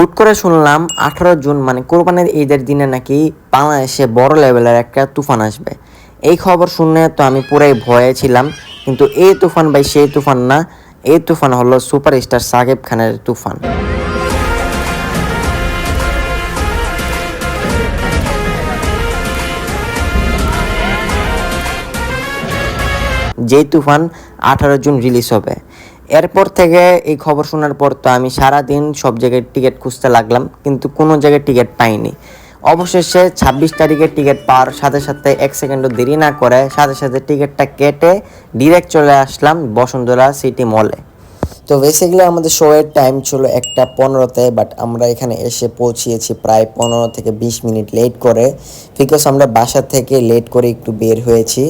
হুট করে শুনলাম আঠারো জুন মানে কোরবানির ঈদের দিনে নাকি বাংলাদেশে বড় লেভেলের একটা তুফান আসবে। এই খবর শুনে তো আমি পুরাই ভয়ে ছিলাম, কিন্তু এই তুফান ভাই সেই তুফান না। এই তুফান হলো সুপারস্টার সাকিব খানের তুফান। যেই তুফান আঠারো জুন রিলিজ হবে। এরপর থেকে এই খবর শোনার পর তো আমি সারা দিন সব জায়গায় টিকিট খুঁজতে লাগলাম, কিন্তু কোনো জায়গায় টিকিট পাইনি। অবশেষে ছাব্বিশ তারিখে টিকিট পাওয়ার সাথে সাথে এক সেকেন্ডও দেরি না করে সাথে সাথে টিকিটটা কেটে ডিরেক্ট চলে আসলাম বসুন্ধরা সিটি মলে তো বেসিক্যালি আমাদের শোয়ের টাইম ছিল একটা পনেরোতে বাট আমরা এখানে এসে পৌঁছিয়েছি প্রায় পনেরো থেকে বিশ মিনিট লেট করে বিকজ আমরা বাসা থেকে লেট করে একটু বের হয়েছি।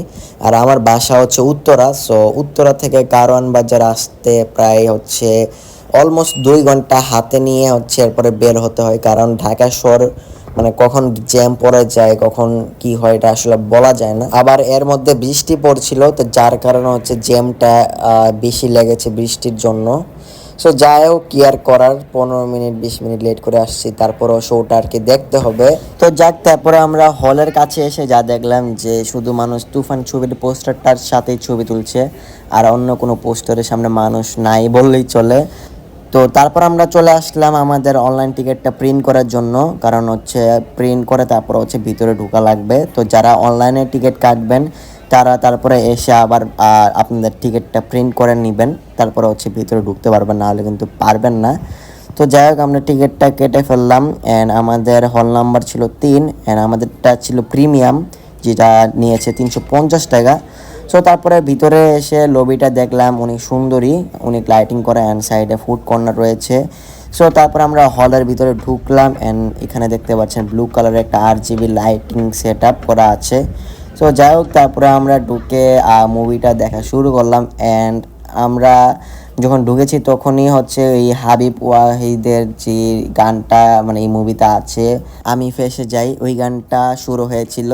আর আমার বাসা হচ্ছে উত্তরা সো উত্তরা থেকে কারওয়ান বাজার আসতে প্রায় হচ্ছে অলমোস্ট দুই ঘণ্টা হাতে নিয়ে হচ্ছে এরপরে বের হতে হয়। কারণ ঢাকা শহর মানে কখন জ্যাম পড়ে যায়, কখন কি হয় এটা আসলে বলা যায় না। আবার এর মধ্যে বৃষ্টি পড়ছিল, তো যার কারণে হচ্ছে জ্যামটা বেশি লেগেছে বৃষ্টির জন্য। সো যাই হোক, কি আর করার? পনেরো মিনিট, বিশ মিনিট লেট করে আসছি, তারপরও শোটা আর কি দেখতে হবে। তো যাক, তারপরে আমরা হলের কাছে এসে যা দেখলাম যে শুধু মানুষ তুফান ছবির পোস্টারটার সাথেই ছবি তুলছে, আর অন্য কোনো পোস্টারের সামনে মানুষ নাই বললেই চলে। তো তারপর আমরা চলে আসলাম আমাদের অনলাইন টিকিটটা প্রিন্ট করার জন্য। কারণ হচ্ছে প্রিন্ট করে তারপর হচ্ছে ভিতরে ঢোকা লাগবে। তো যারা অনলাইনে টিকিট কাটবেন, তারা তারপরে এসে আবার আপনাদের টিকিটটা প্রিন্ট করে নেবেন। তারপরে হচ্ছে ভিতরে ঢুকতে পারবেন না হলে কিন্তু পারবেন না। তো যাই হোক, আমরা টিকিটটা কেটে ফেললাম। অ্যান্ড আমাদের হল নাম্বার ছিল তিন। অ্যান্ড আমাদেরটা ছিল প্রিমিয়াম যেটা নিয়েছে তিনশো পঞ্চাশ টাকা। সো তারপরে ভিতরে এসে লবিটা দেখলাম অনেক সুন্দরী অনেক লাইটিং করা অ্যান্ড সাইডে ফুড কর্নার রয়েছে। সো তারপর আমরা হলের ভিতরে ঢুকলাম অ্যান্ড এখানে দেখতে পাচ্ছেন ব্লু কালারের একটা আর জিবি লাইটিং সেট করা আছে। সো যাই হোক, তারপরে আমরা ঢুকে মুভিটা দেখা শুরু করলাম অ্যান্ড আমরা যখন ঢুকেছি তখনই হচ্ছে এই হাবিব ওয়াহিদের যে গানটা মানে এই মুভিতে আছে, আমি ফেসে যাই, ওই গানটা শুরু হয়েছিল।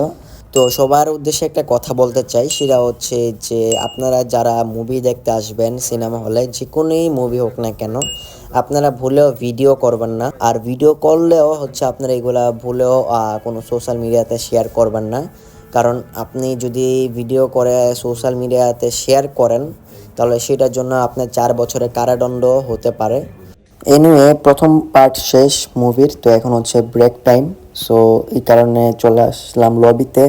তো সবার উদ্দেশ্যে একটা কথা বলতে চাই, সেটা হচ্ছে যে আপনারা যারা মুভি দেখতে আসবেন সিনেমা হলে যে কোনোই মুভি হোক না কেন, আপনারা ভুলেও ভিডিও করবেন না। আর ভিডিও করলেও হচ্ছে আপনারা এগুলা ভুলেও কোনো সোশ্যাল মিডিয়াতে শেয়ার করবেন না। কারণ আপনি যদি ভিডিও করে সোশ্যাল মিডিয়াতে শেয়ার করেন, তাহলে সেটার জন্য আপনার চার বছরের কারাদণ্ড হতে পারে। এনিওয়ে প্রথম পার্ট শেষ মুভির তো এখন হচ্ছে ব্রেক টাইম সো এই কারণে চলে আসলাম লবিতে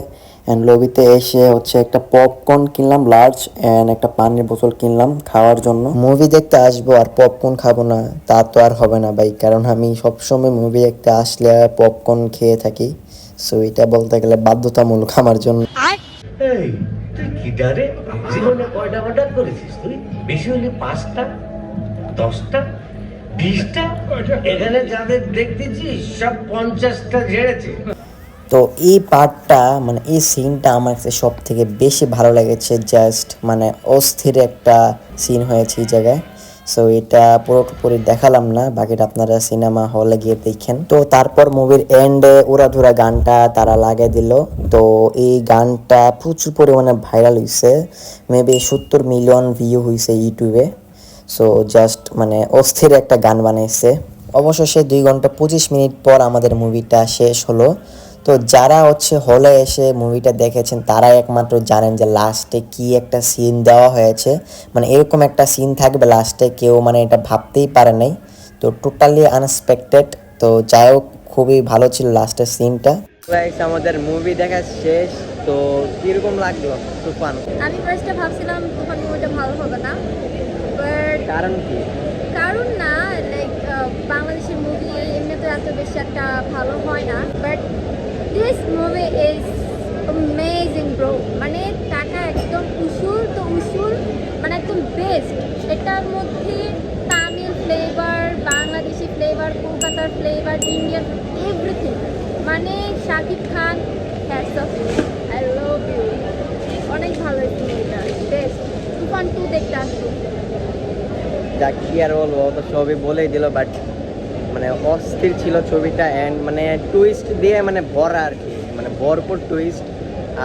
অ্যান্ড লবিতে এসে হচ্ছে একটা পপকর্ন কিনলাম লার্জ অ্যান্ড একটা পানির বোতল কিনলাম খাওয়ার জন্য। মুভি দেখতে আসব আর পপকর্ন খাব না তা তো আর হবে না ভাই কারণ আমি সবসময় মুভি দেখতে আসলে পপকর্ন খেয়ে থাকি। সো এটা বলতে গেলে বাধ্যতামূলক আমার জন্য। এই তুই কি ডারে জীবনে কয়টা অর্ডার করেছিস তুই? বেশি হলে পাঁচটা দশটা এখানে যাদের দেখতেছিস সব পঞ্চাশটা ঝেড়েছে। তো এই পার্টটা মানে এই সিনটা আমার কাছে সব থেকে বেশি ভালো লেগেছে, জাস্ট মানে অস্থির একটা সিন হয়েছে এই জায়গায়। সো এটা পুরোপুরি দেখালাম না, বাকিটা আপনারা সিনেমা হলে গিয়ে দেখেন। তো তারপর মুভির এন্ডে উড়াধুরা গানটা তারা লাগিয়ে দিল। তো এই গানটা প্রচুর পরিমাণে ভাইরাল হয়েছে মেবি সত্তর মিলিয়ন ভিউ হয়েছে ইউটিউবে সো জাস্ট মানে অস্থির একটা গান বানাইছে। অবশেষে দুই ঘণ্টা পঁচিশ মিনিট পর আমাদের মুভিটা শেষ হলো। তো যারা হচ্ছে হলে এসে মুভিটা দেখেছেন তারাই একমাত্র জানেন যে লাস্টে কি একটা সিন দেওয়া হয়েছে। মানে এরকম একটা সিন থাকবে লাস্টে কেউ মানে এটা ভাবতেই পারে নাই। তো টোটালি আনএক্সপেক্টেড তো যাই হোক খুবই ভালো ছিল লাস্টের সিনটা। আমাদের মুভি দেখা শেষ তো কীরকম লাগল তুফান? আমি ফার্স্টে ভাবছিলাম তুফান মুভিটা ভালো হবে না। কারণ কি? কারণ না লাইক বাংলাদেশের মুভি এমনিতে এত বেশি একটা ভালো হয় না but this movie is amazing bro মানে টাকা একদম উসুল তো উসুল মানে একদম বেস্ট এটার মধ্যে তামিল ফ্লেভার বাংলাদেশি ফ্লেভার কলকাতার ফ্লেভার ইন্ডিয়ান এভরিথিং মানে Shakib Khan hats off I love you অনেক ভালো এই মুভিটা বেস্ট তুফান টু দেখতে আসব। যা কি আর বলব তো সবই বলেই দিল বাট মানে অস্থির ছিল ছবিটা অ্যান্ড মানে টুইস্ট দিয়ে মানে ভরা আর কি মানে ভরপুর টুইস্ট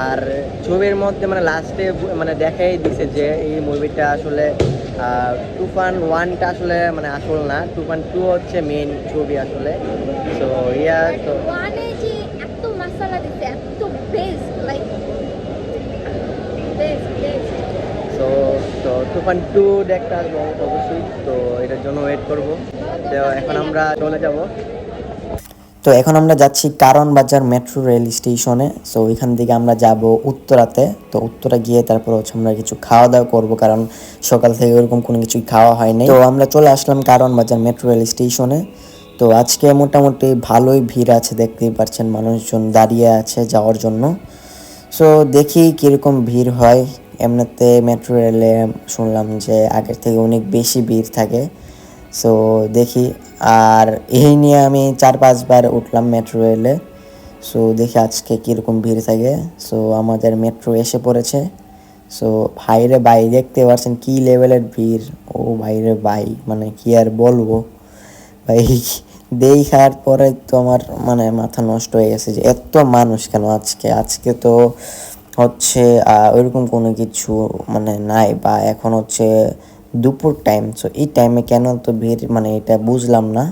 আর ছবির মধ্যে মানে লাস্টে মানে দেখাই দিছে যে এই মুভিটা আসলে তুফান ওয়ানটা আসলে মানে আসল না, তুফান টু হচ্ছে মেন ছবি আসলে। তো ইয়া তো ওয়ানে যে এত মশলা দিতে এত বেস্ট লাইক বেস্ট বেস্ট তো তো তুফান টু দেখতে আসব অবশ্যই, তো এটার জন্য ওয়েট করব। তো এখন আমরা চলে যাব। তো এখন আমরা যাচ্ছি কারণ বাজার মেট্রো রেল স্টেশনে। সো ওইখান থেকে আমরা যাব উত্তরাতে। তো উত্তরা গিয়ে তারপর হচ্ছে আমরা কিছু খাওয়া দাওয়া করব, কারণ সকাল থেকে ওরকম কোনো কিছুই খাওয়া হয়নি তো আমরা চলে আসলাম কারণ বাজার মেট্রো রেল স্টেশনে। তো আজকে মোটামুটি ভালোই ভিড় আছে, দেখতেই পাচ্ছেন মানুষজন দাঁড়িয়ে আছে যাওয়ার জন্য। সো দেখি কীরকম ভিড় হয়। এমনিতে মেট্রো রেলে শুনলাম যে আগের থেকে অনেক বেশি ভিড় থাকে। সো দেখি। আর এই নিয়ে আমি চার পাঁচবার উঠলাম মেট্রো রেলে সো দেখি আজকে কীরকম ভিড় থাকে। সো আমাদের মেট্রো এসে পড়েছে। সো ভাইরে বাই দেখতে পাচ্ছেন কী লেভেলের ভিড়। ও ভাইরে বাই মানে কি আর বলব? ভাই, দেখার পরে তো আমার মানে মাথা নষ্ট হয়ে গেছে যে এত মানুষ কেন আজকে? আজকে তো হচ্ছে ওইরকম কোনো কিছু মানে নাই বা এখন হচ্ছে দুপুর টাইম সো এই টাইমে কেন তো ভিড় মানে এটা বুঝলাম না।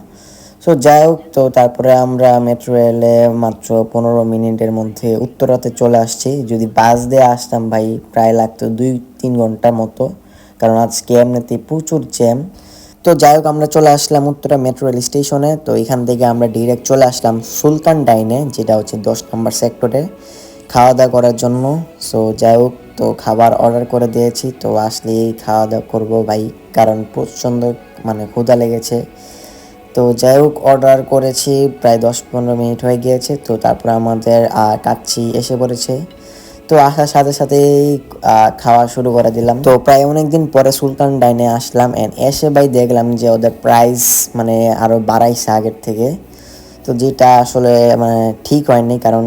সো যাই হোক, তো তারপরে আমরা মেট্রো রেলে মাত্র পনেরো মিনিটের মধ্যে উত্তরাতে চলে আসছি। যদি বাস দিয়ে আসতাম ভাই, প্রায় লাগতো দুই, তিন ঘণ্টার মতো, কারণ আজকে এমনিতে প্রচুর জ্যাম তো যাই হোক, আমরা চলে আসলাম উত্তরা মেট্রো রেল স্টেশনে তো এখান থেকে আমরা ডিরেক্ট চলে আসলাম সুলতান ডাইনে, যেটা হচ্ছে দশ নম্বর সেক্টরে খাওয়া দাওয়া করার জন্য। সো যাই হোক তো খাবার অর্ডার করে দিয়েছি। তো আসলেই খাওয়া দাওয়া করব ভাই, কারণ প্রচণ্ড মানে ক্ষুধা লেগেছে। তো যাই হোক অর্ডার করেছি, প্রায় দশ পনেরো মিনিট হয়ে গিয়েছে। তো তারপর আমাদের কাচ্ছি এসে পড়েছে। তো আসার সাথে সাথেই খাওয়া শুরু করে দিলাম। তো প্রায় অনেকদিন পরে সুলতান ডাইনে আসলাম এন্ড এসে ভাই দেখলাম যে ওদের প্রাইস মানে আরও বাড়াইছে আগের থেকে। তো যেটা আসলে মানে ঠিক হয়নি, কারণ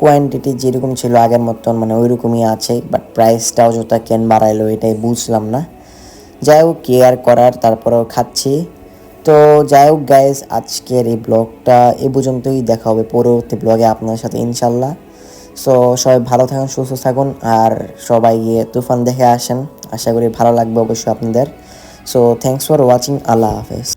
কোয়ান্টিটি যেরকম ছিল আগের মতন মানে ওই রকমই আছে বাট প্রাইসটাও যত কেন বাড়াইলো এটাই বুঝলাম না। যাই হোক কেয়ার করার, তারপরেও খাচ্ছি। তো যাই হোক গাইজ আজকের এই ব্লগটা এ পর্যন্তই, দেখা হবে পরবর্তী ব্লগে আপনার সাথে ইনশাল্লাহ সো সবাই ভালো থাকুন, সুস্থ থাকুন, আর সবাই গিয়ে তুফান দেখে আসেন। আশা করি ভালো লাগবে অবশ্যই আপনাদের। সো থ্যাংকস ফর ওয়াচিং আল্লাহ হাফেজ।